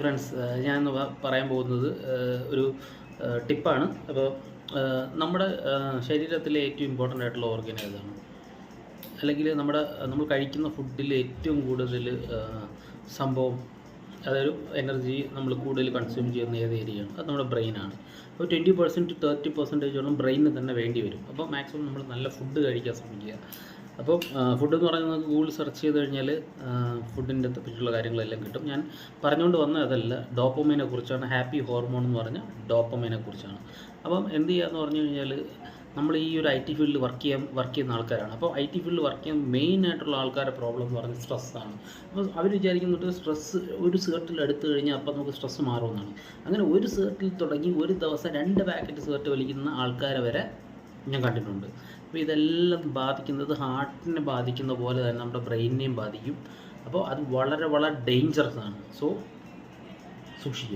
Friends ഞാൻ പറയാൻ പോകുന്നത് ഒരു ടിപ്പാണ്. അപ്പോൾ നമ്മുടെ ശരീരത്തിലെ ഏറ്റവും ഇമ്പോർട്ടന്റ് ആയിട്ടുള്ള ഓർഗൻ ഏതാണ്? അല്ലെങ്കിൽ നമ്മുടെ നമ്മൾ കഴിക്കുന്ന ഫുഡിൽ ഏറ്റവും കൂടുതൽ സംഭവം അതൊരു എനർജി നമ്മൾ കൂടുതൽ കൺസ്യൂം ചെയ്യുന്ന ഏത് ഏരിയയാണ് അത് നമ്മുടെ ബ്രെയിനാണ് അപ്പോൾ ട്വന്റി പെർസെന്റ് ടു തേർട്ടി പെർസെന്റേജോളം ബ്രെയിനിന് തന്നെ വേണ്ടി വരും. അപ്പോൾ മാക്സിമം നമ്മൾ നല്ല ഫുഡ് കഴിക്കാൻ ശ്രമിക്കുക. അപ്പോൾ ഫുഡ് എന്ന് പറയുന്നത് നമുക്ക് ഗൂഗിൾ സെർച്ച് ചെയ്ത് കഴിഞ്ഞാൽ ഫുഡിന്റെ പറ്റിയുള്ള കാര്യങ്ങളെല്ലാം കിട്ടും. ഞാൻ പറഞ്ഞുകൊണ്ട് വന്ന അതല്ല. ഡോപ്പമൈനെ കുറിച്ചാണ്. ഹാപ്പി ഹോർമോൺ എന്ന് പറഞ്ഞ ഡോപ്പമൈനെ കുറിച്ചാണ്. അപ്പം എന്ത് ചെയ്യാന്ന് പറഞ്ഞു കഴിഞ്ഞാൽ നമ്മൾ ഈ ഒരു ഐ ടി ഫീൽഡിൽ വർക്ക് ചെയ്യാൻ വർക്ക് ചെയ്യുന്ന ആൾക്കാരാണ്. അപ്പോൾ ഐ ടി ഫീൽഡിൽ വർക്ക് ചെയ്യാൻ മെയിൻ ആയിട്ടുള്ള ആൾക്കാരുടെ പ്രോബ്ലം എന്ന് പറഞ്ഞാൽ സ്ട്രെസ്സാണ് അപ്പോൾ അവർ വിചാരിക്കുന്നത് സ്ട്രെസ്സ് ഒരു സേർട്ടിൽ എടുത്തു കഴിഞ്ഞാൽ അപ്പോൾ നമുക്ക് സ്ട്രെസ്സ് മാറുമെന്നാണ്. അങ്ങനെ ഒരു സേർട്ടിൽ തുടങ്ങി ഒരു ദിവസം രണ്ട് പാക്കറ്റ് സേർട്ട് വലിക്കുന്ന ആൾക്കാരെ വരെ ഞാൻ കണ്ടിട്ടുണ്ട്. അപ്പോൾ ഇതെല്ലാം ബാധിക്കുന്നത് ഹാർട്ടിനെ ബാധിക്കുന്ന പോലെ തന്നെ നമ്മുടെ ബ്രെയിനിനെയും ബാധിക്കും. അപ്പോൾ അത് വളരെ വളരെ ഡേഞ്ചറസ് ആണ്. സോ സൂക്ഷിക്കുക.